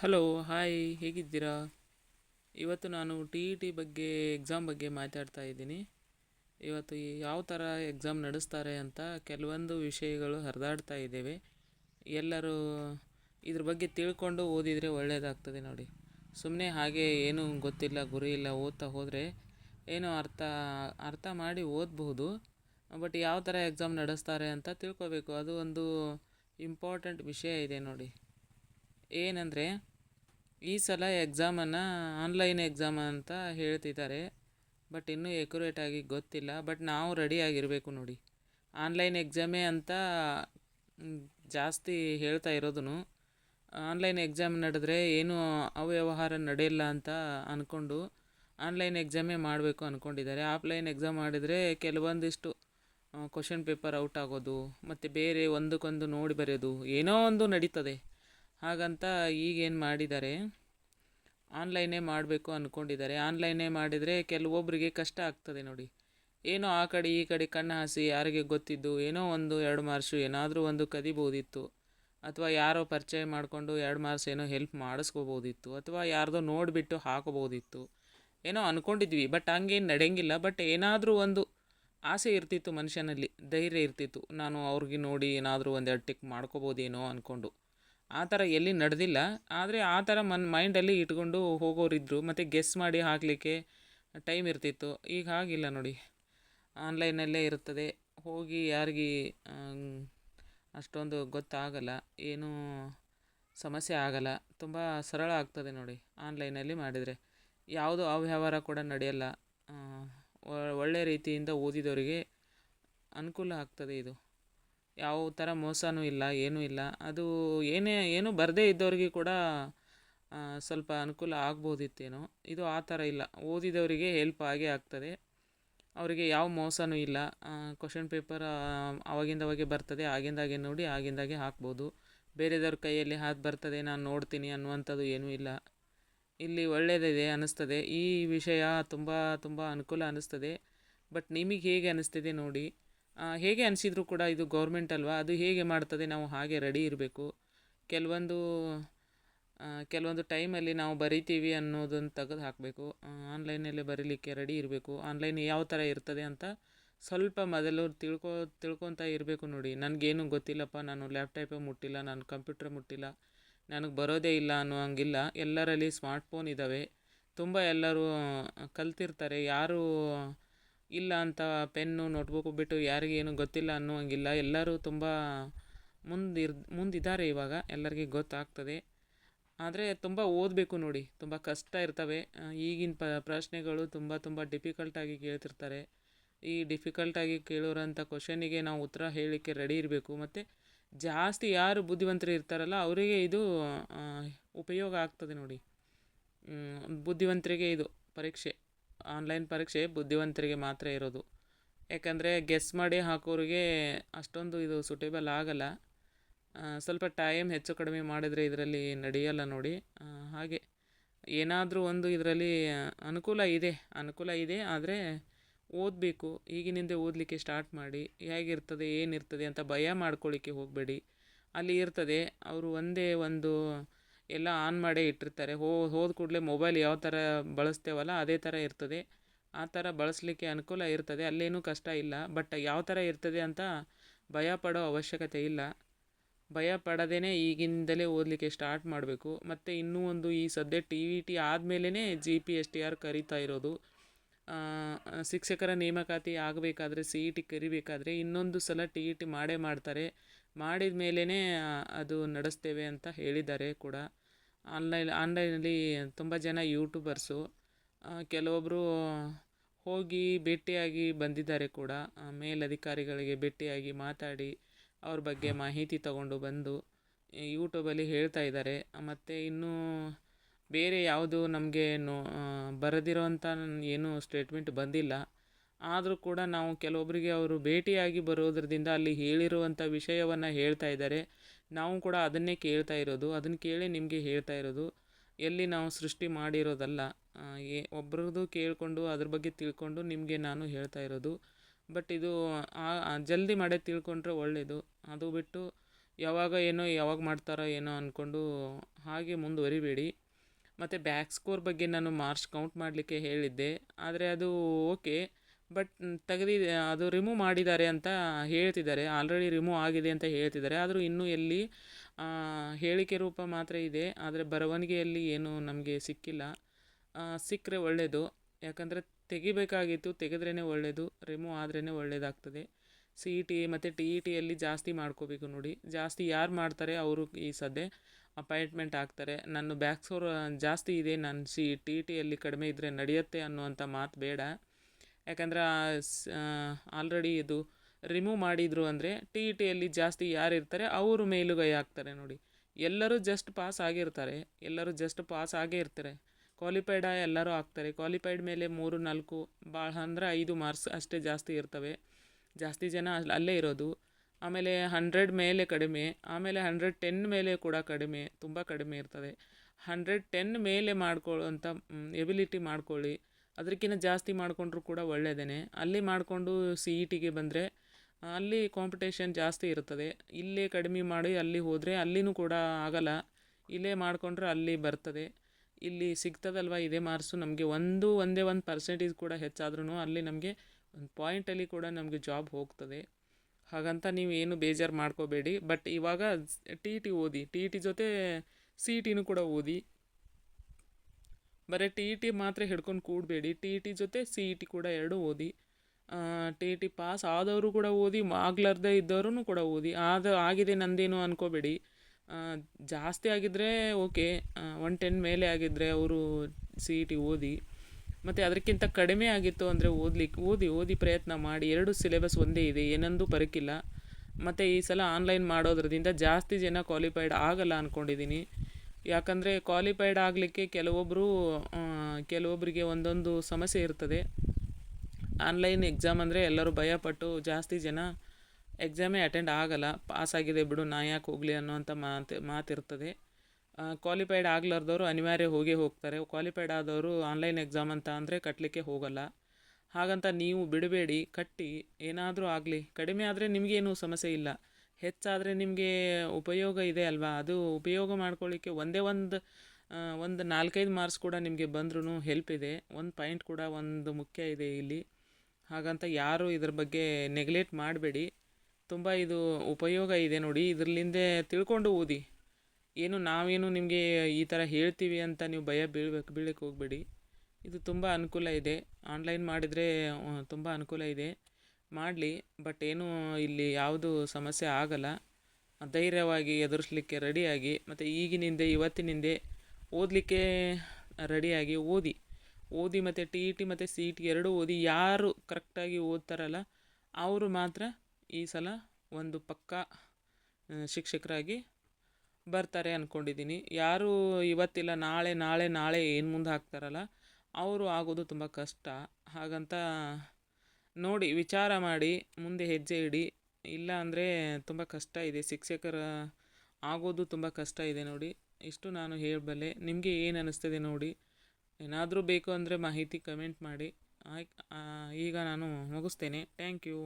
Hello hi ಹೇಗಿದ್ದೀರಾ? ಇವತ್ತು ನಾನು ಟಿ ಇ ಟಿ ಬಗ್ಗೆ ಎಕ್ಸಾಮ್ ಬಗ್ಗೆ ಮಾತಾಡ್ತಾ ಇದ್ದೀನಿ. ಇವತ್ತು ಯಾವ ಥರ ಎಕ್ಸಾಮ್ ನಡೆಸ್ತಾರೆ ಅಂತ ಕೆಲವೊಂದು ವಿಷಯಗಳು ಹರಿದಾಡ್ತಾ ಇದ್ದೇವೆ. ಎಲ್ಲರೂ ಇದ್ರ ಬಗ್ಗೆ ತಿಳ್ಕೊಂಡು ಓದಿದರೆ ಒಳ್ಳೆಯದಾಗ್ತದೆ ನೋಡಿ. ಸುಮ್ಮನೆ ಹಾಗೆ ಏನೂ ಗೊತ್ತಿಲ್ಲ, ಗುರಿ ಇಲ್ಲ, ಓದ್ತಾ ಹೋದರೆ ಏನೋ ಅರ್ಥ ಅರ್ಥ ಮಾಡಿ ಓದಬಹುದು. ಬಟ್ ಯಾವ ಥರ ಎಕ್ಸಾಮ್ ನಡೆಸ್ತಾರೆ ಅಂತ ತಿಳ್ಕೊಬೇಕು. ಅದು ಒಂದು ಇಂಪಾರ್ಟೆಂಟ್ ವಿಷಯ ಇದೆ ನೋಡಿ. ಏನಂದರೆ, ಈ ಸಲ ಎಕ್ಸಾಮನ್ನು ಆನ್ಲೈನ್ ಎಕ್ಸಾಮ್ ಅಂತ ಹೇಳ್ತಿದ್ದಾರೆ. ಬಟ್ ಇನ್ನೂ ಎಕ್ಯುರೇಟಾಗಿ ಗೊತ್ತಿಲ್ಲ. ಬಟ್ ನಾವು ರೆಡಿಯಾಗಿರಬೇಕು ನೋಡಿ. ಆನ್ಲೈನ್ ಎಕ್ಸಾಮೇ ಅಂತ ಜಾಸ್ತಿ ಹೇಳ್ತಾ ಇರೋದು ಆನ್ಲೈನ್ ಎಕ್ಸಾಮ್ ನಡೆದ್ರೆ ಏನೂ ಅವ್ಯವಹಾರ ನಡೆಯಲ್ಲ ಅಂತ ಅಂದ್ಕೊಂಡು ಆನ್ಲೈನ್ ಎಕ್ಸಾಮೇ ಮಾಡಬೇಕು ಅಂದ್ಕೊಂಡಿದ್ದಾರೆ ಆಫ್ಲೈನ್ ಎಕ್ಸಾಮ್ ಮಾಡಿದರೆ ಕೆಲವೊಂದಿಷ್ಟು ಕ್ವಶನ್ ಪೇಪರ್ ಔಟ್ ಆಗೋದು, ಮತ್ತು ಬೇರೆ ಒಂದಕ್ಕೊಂದು ನೋಡಿ ಬರೆಯೋದು, ಏನೋ ಒಂದು ನಡೀತದೆ. ಹಾಗಂತ ಈಗೇನು ಮಾಡಿದ್ದಾರೆ ಆನ್ಲೈನೇ ಮಾಡಬೇಕು ಅಂದ್ಕೊಂಡಿದ್ದಾರೆ ಆನ್ಲೈನೇ ಮಾಡಿದರೆ ಕೆಲವೊಬ್ಬರಿಗೆ ಕಷ್ಟ ಆಗ್ತದೆ ನೋಡಿ. ಏನೋ ಆ ಕಡೆ ಈ ಕಡೆ ಕಣ್ಣು ಹಾಸಿ ಯಾರಿಗೆ ಗೊತ್ತಿದ್ದು, ಏನೋ ಒಂದು ಎರಡು ಮಾರ್ಸು ಏನಾದರೂ ಒಂದು ಕದಿಬೋದಿತ್ತು. ಅಥವಾ ಯಾರೋ ಪರಿಚಯ ಮಾಡಿಕೊಂಡು ಎರಡು ಮಾರ್ಸ್ ಏನೋ ಹೆಲ್ಪ್ ಮಾಡಿಸ್ಕೋಬೋದಿತ್ತು. ಅಥವಾ ಯಾರ್ದೋ ನೋಡಿಬಿಟ್ಟು ಹಾಕೋಬೋದಿತ್ತು. ಏನೋ ಅಂದ್ಕೊಂಡಿದ್ವಿ ಬಟ್ ಹಂಗೇನು ನಡೆಯಂಗಿಲ್ಲ ಬಟ್ ಏನಾದರೂ ಒಂದು ಆಸೆ ಇರ್ತಿತ್ತು ಮನುಷ್ಯನಲ್ಲಿ, ಧೈರ್ಯ ಇರ್ತಿತ್ತು. ನಾನು ಅವ್ರಿಗೆ ನೋಡಿ ಏನಾದರೂ ಒಂದೆರಡು ಟಿಕ್ ಮಾಡ್ಕೋಬೋದೇನೋ ಅಂದ್ಕೊಂಡು ಆ ಥರ ಎಲ್ಲಿ ನಡೆದಿಲ್ಲ. ಆದರೆ ಆ ಥರ ಮನ್ ಮೈಂಡಲ್ಲಿ ಇಟ್ಕೊಂಡು ಹೋಗೋರಿದ್ದರು ಮತ್ತು ಗೆಸ್ ಮಾಡಿ ಹಾಕಲಿಕ್ಕೆ ಟೈಮ್ ಇರ್ತಿತ್ತು. ಈಗ ಹಾಗಿಲ್ಲ ನೋಡಿ. ಆನ್ಲೈನಲ್ಲೇ ಇರುತ್ತದೆ. ಹೋಗಿ ಯಾರಿಗೆ ಅಷ್ಟೊಂದು ಗೊತ್ತಾಗಲ್ಲ, ಏನೂ ಸಮಸ್ಯೆ ಆಗಲ್ಲ. ತುಂಬ ಸರಳ ಆಗ್ತದೆ ನೋಡಿ ಆನ್ಲೈನಲ್ಲಿ ಮಾಡಿದರೆ. ಯಾವುದು ಅವ್ಯವಹಾರ ಕೂಡ ನಡೆಯಲ್ಲ. ಒಳ್ಳೆಯ ರೀತಿಯಿಂದ ಓದಿದವರಿಗೆ ಅನುಕೂಲ ಆಗ್ತದೆ ಇದು. ಯಾವ ಥರ ಮೋಸವೂ ಇಲ್ಲ, ಏನೂ ಇಲ್ಲ. ಅದು ಏನೇ, ಏನೂ ಬರದೇ ಇದ್ದವ್ರಿಗೆ ಕೂಡ ಸ್ವಲ್ಪ ಅನುಕೂಲ ಆಗ್ಬೋದಿತ್ತೇನೋ. ಇದು ಆ ಥರ ಇಲ್ಲ. ಓದಿದವರಿಗೆ ಹೆಲ್ಪ್ ಆಗೇ ಆಗ್ತದೆ. ಅವರಿಗೆ ಯಾವ ಮೋಸವೂ ಇಲ್ಲ. ಕ್ವಶನ್ ಪೇಪರ್ ಅವಾಗಿಂದವಾಗೆ ಬರ್ತದೆ. ಆಗಿಂದಾಗೆ ನೋಡಿ ಆಗಿಂದಾಗೆ ಹಾಕ್ಬೋದು. ಬೇರೆದವ್ರ ಕೈಯಲ್ಲಿ ಹಾಕಿ ಬರ್ತದೆ, ನಾನು ನೋಡ್ತೀನಿ ಅನ್ನುವಂಥದ್ದು ಏನೂ ಇಲ್ಲ. ಇಲ್ಲಿ ಒಳ್ಳೆಯದಿದೆ ಅನ್ನಿಸ್ತದೆ. ಈ ವಿಷಯ ತುಂಬ ತುಂಬ ಅನುಕೂಲ ಅನ್ನಿಸ್ತದೆ. ಬಟ್ ನಿಮಗೆ ಹೇಗೆ ಅನ್ನಿಸ್ತಿದೆ ನೋಡಿ. ಹೇಗೆ ಅನಿಸಿದ್ರು ಕೂಡ ಇದು ಗೌರ್ಮೆಂಟ್ ಅಲ್ವಾ? ಅದು ಹೇಗೆ ಮಾಡ್ತದೆ? ನಾವು ಹಾಗೆ ರೆಡಿ ಇರಬೇಕು. ಕೆಲವೊಂದು ಕೆಲವೊಂದು ಟೈಮಲ್ಲಿ ನಾವು ಬರಿತೀವಿ ಅನ್ನೋದನ್ನು ತೆಗೆದು ಹಾಕಬೇಕು. ಆನ್ಲೈನಲ್ಲೇ ಬರೀಲಿಕ್ಕೆ ರೆಡಿ ಇರಬೇಕು. ಆನ್ಲೈನ್ ಯಾವ ಥರ ಇರ್ತದೆ ಅಂತ ಸ್ವಲ್ಪ ಮೊದಲು ತಿಳ್ಕೊ ತಿಳ್ಕೊತಾ ಇರಬೇಕು ನೋಡಿ. ನನಗೇನು ಗೊತ್ತಿಲ್ಲಪ್ಪ. ನಾನು ಲ್ಯಾಪ್ಟಾಪೇ ಮುಟ್ಟಿಲ್ಲ. ನಾನು ಕಂಪ್ಯೂಟ್ರ್ ಮುಟ್ಟಿಲ್ಲ. ನನಗೆ ಬರೋದೇ ಇಲ್ಲ ಅನ್ನೋ ಹಂಗಿಲ್ಲ. ಎಲ್ಲರಲ್ಲಿ ಸ್ಮಾರ್ಟ್ಫೋನ್ ಇದ್ದಾವೆ ತುಂಬ ಎಲ್ಲರೂ ಕಲ್ತಿರ್ತಾರೆ. ಯಾರು ಇಲ್ಲ ಅಂತ ಪೆನ್ನು ನೋಟ್ಬುಕ್ ಬಿಟ್ಟು ಯಾರಿಗೇನು ಗೊತ್ತಿಲ್ಲ ಅನ್ನುವಂಗಿಲ್ಲ. ಎಲ್ಲರೂ ತುಂಬ ಮುಂದಿರ್ ಮುಂದಿದ್ದಾರೆ ಇವಾಗ. ಎಲ್ಲರಿಗೆ ಗೊತ್ತಾಗ್ತದೆ. ಆದರೆ ತುಂಬ ಓದಬೇಕು ನೋಡಿ. ತುಂಬ ಕಷ್ಟ ಇರ್ತವೆ. ಈಗಿನ ಪ, ಪ್ರಶ್ನೆಗಳು ತುಂಬ ತುಂಬ ಡಿಫಿಕಲ್ಟಾಗಿ ಕೇಳ್ತಿರ್ತಾರೆ. ಈ ಡಿಫಿಕಲ್ಟಾಗಿ ಕೇಳೋರಂಥ ಕ್ವಶನಿಗೆ ನಾವು ಉತ್ತರ ಹೇಳಲಿಕ್ಕೆ ರೆಡಿ ಇರಬೇಕು. ಮತ್ತು ಜಾಸ್ತಿ ಯಾರು ಬುದ್ಧಿವಂತರು ಇರ್ತಾರಲ್ಲ, ಅವರಿಗೆ ಇದು ಉಪಯೋಗ ಆಗ್ತದೆ ನೋಡಿ. ಬುದ್ಧಿವಂತರಿಗೆ ಇದು ಪರೀಕ್ಷೆ. ಆನ್ಲೈನ್ ಪರೀಕ್ಷೆ ಬುದ್ಧಿವಂತರಿಗೆ ಮಾತ್ರ ಇರೋದು. ಯಾಕಂದರೆ ಗೆಸ್ ಮಾಡಿ ಹಾಕೋರಿಗೆ ಅಷ್ಟೊಂದು ಇದು ಸುಟೇಬಲ್ ಆಗಲ್ಲ. ಸ್ವಲ್ಪ ಟೈಮ್ ಹೆಚ್ಚು ಕಡಿಮೆ ಮಾಡಿದರೆ ಇದರಲ್ಲಿ ನಡೆಯಲ್ಲ ನೋಡಿ. ಹಾಗೆ ಏನಾದರೂ ಒಂದು ಇದರಲ್ಲಿ ಅನುಕೂಲ ಇದೆ ಅನುಕೂಲ ಇದೆ, ಆದರೆ ಓದಬೇಕು. ಈಗಿನಿಂದ ಓದಲಿಕ್ಕೆ ಸ್ಟಾರ್ಟ್ ಮಾಡಿ. ಹೇಗಿರ್ತದೆ, ಏನಿರ್ತದೆ ಅಂತ ಭಯ ಮಾಡ್ಕೊಳ್ಳಿಕ್ಕೆ ಹೋಗಬೇಡಿ. ಅಲ್ಲಿ ಇರ್ತದೆ, ಅವರು ಒಂದೇ ಒಂದು ಎಲ್ಲ ಆನ್ ಮಾಡೇ ಇಟ್ಟಿರ್ತಾರೆ. ಹೋ, ಹೋದ ಕೂಡಲೇ ಮೊಬೈಲ್ ಯಾವ ಥರ ಬಳಸ್ತೇವಲ್ಲ ಅದೇ ಥರ ಇರ್ತದೆ. ಆ ಥರ ಬಳಸಲಿಕ್ಕೆ ಅನುಕೂಲ ಇರ್ತದೆ. ಅಲ್ಲೇನೂ ಕಷ್ಟ ಇಲ್ಲ. ಬಟ್ ಯಾವ ಥರ ಇರ್ತದೆ ಅಂತ ಭಯ ಪಡೋ ಅವಶ್ಯಕತೆ ಇಲ್ಲ. ಭಯ ಪಡದೇ ಈಗಿಂದಲೇ ಓದಲಿಕ್ಕೆ ಸ್ಟಾರ್ಟ್ ಮಾಡಬೇಕು. ಮತ್ತು ಇನ್ನೂ ಒಂದು ಈ ಸದ್ಯ T V T ಆದಮೇಲೇ G P S T R ಕರೀತಾ ಇರೋದು. ಶಿಕ್ಷಕರ ನೇಮಕಾತಿ ಆಗಬೇಕಾದ್ರೆ ಸಿ ಇ ಟಿ ಕರಿಬೇಕಾದ್ರೆ ಇನ್ನೊಂದು ಸಲ ಟಿ ಇ ಟಿ ಮಾಡೇ ಮಾಡ್ತಾರೆ. ಮಾಡಿದ ಮೇಲೇ ಅದು ನಡೆಸ್ತೇವೆ ಅಂತ ಹೇಳಿದ್ದಾರೆ ಕೂಡ. ಆನ್ಲೈನ್, ಆನ್ಲೈನಲ್ಲಿ ತುಂಬ ಜನ ಯೂಟ್ಯೂಬರ್ಸು ಕೆಲವೊಬ್ಬರು ಹೋಗಿ ಭೇಟಿಯಾಗಿ ಬಂದಿದ್ದಾರೆ ಕೂಡ. ಮೇಲಧಿಕಾರಿಗಳಿಗೆ ಭೇಟಿಯಾಗಿ ಮಾತಾಡಿ ಅವ್ರ ಬಗ್ಗೆ ಮಾಹಿತಿ ತಗೊಂಡು ಬಂದು ಯೂಟ್ಯೂಬಲ್ಲಿ ಹೇಳ್ತಾ ಇದ್ದಾರೆ. ಮತ್ತು ಇನ್ನೂ ಬೇರೆ ಯಾವುದು ನಮಗೆ ನೋ ಬರದಿರೋವಂಥ ಏನೂ ಸ್ಟೇಟ್ಮೆಂಟ್ ಬಂದಿಲ್ಲ. ಆದರೂ ಕೂಡ ನಾವು ಕೆಲವೊಬ್ಬರಿಗೆ ಅವರು ಭೇಟಿಯಾಗಿ ಬರೋದ್ರಿಂದ ಅಲ್ಲಿ ಹೇಳಿರುವಂಥ ವಿಷಯವನ್ನು ಹೇಳ್ತಾ ಇದ್ದಾರೆ. ನಾವು ಕೂಡ ಅದನ್ನೇ ಕೇಳ್ತಾ ಇರೋದು ಅದನ್ನು ಕೇಳಿ ನಿಮಗೆ ಹೇಳ್ತಾ ಇರೋದು. ಎಲ್ಲಿ ನಾವು ಸೃಷ್ಟಿ ಮಾಡಿರೋದಲ್ಲ ಏ ಒಬ್ರದ್ದು ಕೇಳಿಕೊಂಡು ಅದ್ರ ಬಗ್ಗೆ ತಿಳ್ಕೊಂಡು ನಿಮಗೆ ನಾನು ಹೇಳ್ತಾ ಇರೋದು. ಬಟ್ ಇದು ಜಲ್ದಿ ಮಾಡೇ ತಿಳ್ಕೊಂಡ್ರೆ ಒಳ್ಳೆಯದು ಅದು ಬಿಟ್ಟು ಯಾವಾಗ ಏನೋ ಯಾವಾಗ ಮಾಡ್ತಾರೋ ಏನೋ ಅಂದ್ಕೊಂಡು ಹಾಗೆ ಮುಂದುವರಿಬೇಡಿ. ಮತ್ತು ಬ್ಯಾಕ್ ಸ್ಕೋರ್ ಬಗ್ಗೆ ನಾನು ಮಾರ್ಕ್ಸ್ ಕೌಂಟ್ ಮಾಡಲಿಕ್ಕೆ ಹೇಳಿದ್ದೆ. ಆದರೆ ಅದು ಓಕೆ. ಬಟ್ ತೆಗೆದಿದೆ ಅದು ರಿಮೂವ್ ಮಾಡಿದ್ದಾರೆ ಅಂತ ಹೇಳ್ತಿದ್ದಾರೆ. ಆಲ್ರೆಡಿ ರಿಮೂವ್ ಆಗಿದೆ ಅಂತ ಹೇಳ್ತಿದ್ದಾರೆ. ಆದರೂ ಇನ್ನೂ ಎಲ್ಲಿ ಹೇಳಿಕೆ ರೂಪ ಮಾತ್ರ ಇದೆ. ಆದರೆ ಬರವಣಿಗೆಯಲ್ಲಿ ಏನೂ ನಮಗೆ ಸಿಕ್ಕಿಲ್ಲ. ಸಿಕ್ಕರೆ ಒಳ್ಳೆಯದು ಯಾಕಂದರೆ ತೆಗಿಬೇಕಾಗಿತ್ತು ತೆಗೆದ್ರೇ ಒಳ್ಳೆಯದು ರಿಮೂವ್ ಆದ್ರೇ ಒಳ್ಳೆಯದಾಗ್ತದೆ ಸಿ ಇ ಟಿ ಮತ್ತು ಟಿ ಇ ಟಿಯಲ್ಲಿ ಜಾಸ್ತಿ ಮಾಡ್ಕೋಬೇಕು ನೋಡಿ. ಜಾಸ್ತಿ ಯಾರು ಮಾಡ್ತಾರೆ, ಅವರು ಈ ಸದ್ಯ ಅಪಾಯಿಂಟ್ಮೆಂಟ್ ಆಗ್ತಾರೆ ನನ್ನ ಬ್ಯಾಕ್ ಸ್ಕೋರ್ ಜಾಸ್ತಿ ಇದೆ. ನಾನು ಸಿ ಟಿ ಇ ಟಿಯಲ್ಲಿ ಕಡಿಮೆ ಇದ್ದರೆ ನಡೆಯುತ್ತೆ ಅನ್ನುವಂಥ ಮಾತು ಬೇಡ. ಯಾಕಂದ್ರೆ ಆಲ್ರೆಡಿ ಇದು ರಿಮೂವ್ ಮಾಡಿದರು ಅಂದರೆ ಟಿ ಇ ಟಿಯಲ್ಲಿ ಜಾಸ್ತಿ ಯಾರು ಇರ್ತಾರೆ ಅವರು ಮೇಲುಗೈ ಆಗ್ತಾರೆ ನೋಡಿ. ಎಲ್ಲರೂ ಜಸ್ಟ್ ಪಾಸ್ ಆಗಿರ್ತಾರೆ, ಎಲ್ಲರೂ ಜಸ್ಟ್ ಪಾಸ್ ಆಗೇ ಇರ್ತಾರೆ. ಕ್ವಾಲಿಫೈಡ್ ಎಲ್ಲರೂ ಆಗ್ತಾರೆ. ಕ್ವಾಲಿಫೈಡ್ ಮೇಲೆ ಮೂರು, ನಾಲ್ಕು ಭಾಳ ಅಂದ್ರೆ ಐದು ಮಾರ್ಕ್ಸ್ ಅಷ್ಟೇ ಜಾಸ್ತಿ ಇರ್ತವೆ. ಜಾಸ್ತಿ ಜನ ಅಲ್- ಅಲ್ಲೇ ಇರೋದು. ಆಮೇಲೆ ಹಂಡ್ರೆಡ್ ಮೇಲೆ ಕಡಿಮೆ, ಆಮೇಲೆ ಹಂಡ್ರೆಡ್ ಟೆನ್ ಮೇಲೆ ಕೂಡ ಕಡಿಮೆ, ತುಂಬ ಕಡಿಮೆ ಇರ್ತದೆ. ಹಂಡ್ರೆಡ್ ಟೆನ್ ಮೇಲೆ ಮಾಡ್ಕೊಳ್ಳೋಂಥ ಎಬಿಲಿಟಿ ಮಾಡ್ಕೊಳ್ಳಿ. ಅದಕ್ಕಿಂತ ಜಾಸ್ತಿ ಮಾಡಿಕೊಂಡ್ರು ಕೂಡ ಒಳ್ಳೆಯದೇ ಅಲ್ಲಿ ಮಾಡಿಕೊಂಡು ಸಿ ಇ ಟಿಗೆ ಬಂದರೆ, ಅಲ್ಲಿ ಕಾಂಪಿಟೇಷನ್ ಜಾಸ್ತಿ ಇರ್ತದೆ. ಇಲ್ಲೇ ಕಡಿಮೆ ಮಾಡಿ ಅಲ್ಲಿ ಹೋದರೆ ಅಲ್ಲಿನೂ ಕೂಡ ಆಗಲ್ಲ. ಇಲ್ಲೇ ಮಾಡಿಕೊಂಡ್ರೆ ಅಲ್ಲಿ ಬರ್ತದೆ. ಇಲ್ಲಿ ಸಿಗ್ತದಲ್ವ ಇದೇ ಮಾರ್ಕ್ಸು? ನಮಗೆ ಒಂದು, ಒಂದೇ ಒಂದು ಪರ್ಸೆಂಟೇಜ್ ಕೂಡ ಹೆಚ್ಚಾದ್ರೂ ಅಲ್ಲಿ ನಮಗೆ ಒಂದು ಪಾಯಿಂಟಲ್ಲಿ ಕೂಡ ನಮಗೆ ಜಾಬ್ ಹೋಗ್ತದೆ. ಹಾಗಂತ ನೀವು ಏನು ಬೇಜಾರು ಮಾಡ್ಕೋಬೇಡಿ. ಬಟ್ ಇವಾಗ ಟಿ ಇ ಟಿ ಓದಿ. ಟಿ ಇ ಟಿ ಜೊತೆ ಸಿ ಇ ಟಿನೂ ಕೂಡ ಓದಿ. ಬರೀ ಟಿ ಇ ಟಿ ಮಾತ್ರ ಹಿಡ್ಕೊಂಡು ಕೂಡಬೇಡಿ. ಟಿ ಇ ಟಿ ಜೊತೆ ಸಿ ಇ ಟಿ ಕೂಡ ಎರಡೂ ಓದಿ. ಟಿ ಇ ಟಿ ಪಾಸ್ ಆದವರು ಕೂಡ ಓದಿ, ಆಗ್ಲಾರ್ದೇ ಇದ್ದವರು ಕೂಡ ಓದಿ. ಆದ, ಆಗಿದೆ ನಂದೇನು ಅನ್ಕೋಬೇಡಿ. ಜಾಸ್ತಿ ಆಗಿದ್ದರೆ ಓಕೆ. ಒನ್ ಟೆನ್ ಮೇಲೆ ಆಗಿದ್ದರೆ ಅವರು ಸಿ ಇ ಟಿ ಓದಿ. ಮತ್ತು ಅದಕ್ಕಿಂತ ಕಡಿಮೆ ಆಗಿತ್ತು ಅಂದರೆ ಓದಲಿಕ್ಕೆ ಓದಿ ಓದಿ ಪ್ರಯತ್ನ ಮಾಡಿ. ಎರಡು ಸಿಲೆಬಸ್ ಒಂದೇ ಇದೆ, ಏನಂದು ಪರಕಿಲ್ಲ. ಮತ್ತು ಈ ಸಲ ಆನ್ಲೈನ್ ಮಾಡೋದ್ರದಿಂದ ಜಾಸ್ತಿ ಜನ ಕ್ವಾಲಿಫೈಡ್ ಆಗಲ್ಲ ಅಂದ್ಕೊಂಡಿದ್ದೀನಿ ಯಾಕಂದರೆ ಕ್ವಾಲಿಫೈಡ್ ಆಗಲಿಕ್ಕೆ ಕೆಲವೊಬ್ಬರು ಕೆಲವೊಬ್ಬರಿಗೆ ಒಂದೊಂದು ಸಮಸ್ಯೆ ಇರ್ತದೆ. ಆನ್ಲೈನ್ ಎಕ್ಸಾಮ್ ಅಂದರೆ ಎಲ್ಲರೂ ಭಯಪಟ್ಟು ಜಾಸ್ತಿ ಜನ ಎಕ್ಸಾಮೇ ಅಟೆಂಡ್ ಆಗಲ್ಲ. ಆಗಿದೆ ಬಿಡು, ನಾ ಯಾಕೆ ಹೋಗಲಿ ಅನ್ನೋಂಥ ಮಾತು, ಮಾತಿರ್ತದೆ. ಕ್ವಾಲಿಫೈಡ್ ಆಗ್ಲಾರ್ದವರು ಅನಿವಾರ್ಯ ಹೋಗೇ ಹೋಗ್ತಾರೆ. ಕ್ವಾಲಿಫೈಡ್ ಆದವರು ಆನ್ಲೈನ್ ಎಕ್ಸಾಮ್ ಅಂತ ಅಂದರೆ ಕಟ್ಟಲಿಕ್ಕೆ ಹೋಗಲ್ಲ. ಹಾಗಂತ ನೀವು ಬಿಡಬೇಡಿ, ಕಟ್ಟಿ, ಏನಾದರೂ ಆಗಲಿ. ಕಡಿಮೆ ಆದರೆ ನಿಮಗೇನು ಸಮಸ್ಯೆ ಇಲ್ಲ. ಹೆಚ್ಚಾದರೆ ನಿಮಗೆ ಉಪಯೋಗ ಇದೆ ಅಲ್ವಾ? ಅದು ಉಪಯೋಗ ಮಾಡ್ಕೊಳ್ಳಿಕ್ಕೆ ಒಂದೇ ಒಂದು ಒಂದು ನಾಲ್ಕೈದು ಮಾರ್ಕ್ಸ್ ಕೂಡ ನಿಮಗೆ ಬಂದ್ರೂ ಹೆಲ್ಪ್ ಇದೆ. ಒಂದು ಪಾಯಿಂಟ್ ಕೂಡ ಒಂದು ಮುಖ್ಯ ಇದೆ ಇಲ್ಲಿ. ಹಾಗಂತ ಯಾರು ಇದ್ರ ಬಗ್ಗೆ ನೆಗ್ಲೆಕ್ಟ್ ಮಾಡಬೇಡಿ. ತುಂಬ ಇದು ಉಪಯೋಗ ಇದೆ ನೋಡಿ. ಇದರಲ್ಲಿಂದೆ ತಿಳ್ಕೊಂಡು ಓದಿ. ಏನು ನಾವೇನು ನಿಮಗೆ ಈ ಥರ ಹೇಳ್ತೀವಿ ಅಂತ ನೀವು ಭಯ ಬೀಳ್ಬೇಕು, ಬೀಳಕ್ಕೆ ಹೋಗಬೇಡಿ. ಇದು ತುಂಬ ಅನುಕೂಲ ಇದೆ. ಆನ್ಲೈನ್ ಮಾಡಿದರೆ ತುಂಬ ಅನುಕೂಲ ಇದೆ. ಮಾಡಲಿ ಬಟ್ ಏನು ಇಲ್ಲಿ ಯಾವುದು ಸಮಸ್ಯೆ ಆಗಲ್ಲ. ಧೈರ್ಯವಾಗಿ ಎದುರಿಸ್ಲಿಕ್ಕೆ ರೆಡಿಯಾಗಿ, ಮತ್ತು ಈಗಿನಿಂದ, ಇವತ್ತಿನಿಂದ ಓದಲಿಕ್ಕೆ ರೆಡಿಯಾಗಿ ಓದಿ. ಓದಿ ಮತ್ತು ಟಿ ಇ ಟಿ ಮತ್ತು ಸಿ ಇ ಟಿ ಎರಡೂ ಓದಿ. ಯಾರು ಕರೆಕ್ಟಾಗಿ ಓದ್ತಾರಲ್ಲ, ಅವರು ಮಾತ್ರ ಈ ಸಲ ಒಂದು ಪಕ್ಕ ಶಿಕ್ಷಕರಾಗಿ ಬರ್ತಾರೆ ಅಂದ್ಕೊಂಡಿದ್ದೀನಿ ಯಾರು ಇವತ್ತಿಲ್ಲ, ನಾಳೆ ನಾಳೆ ನಾಳೆ ಏನು ಮುಂದೆ ಹಾಕ್ತಾರಲ್ಲ, ಅವರು ಆಗೋದು ತುಂಬ ಕಷ್ಟ. ಹಾಗಂತ ನೋಡಿ, ವಿಚಾರ ಮಾಡಿ, ಮುಂದೆ ಹೆಜ್ಜೆ ಇಡಿ. ಇಲ್ಲ ಅಂದರೆ ತುಂಬ ಕಷ್ಟ ಇದೆ. ಶಿಕ್ಷಕರ ಆಗೋದು ತುಂಬ ಕಷ್ಟ ಇದೆ ನೋಡಿ. ಇಷ್ಟು ನಾನು ಹೇಳಬಲ್ಲೆ. ನಿಮಗೆ ಏನು ಅನ್ನಿಸ್ತದೆ ನೋಡಿ. ಏನಾದರೂ ಬೇಕು ಅಂದರೆ ಮಾಹಿತಿ ಕಮೆಂಟ್ ಮಾಡಿ. ಆಯ್ತು ಈಗ ನಾನು ಮುಗಿಸ್ತೇನೆ. Thank you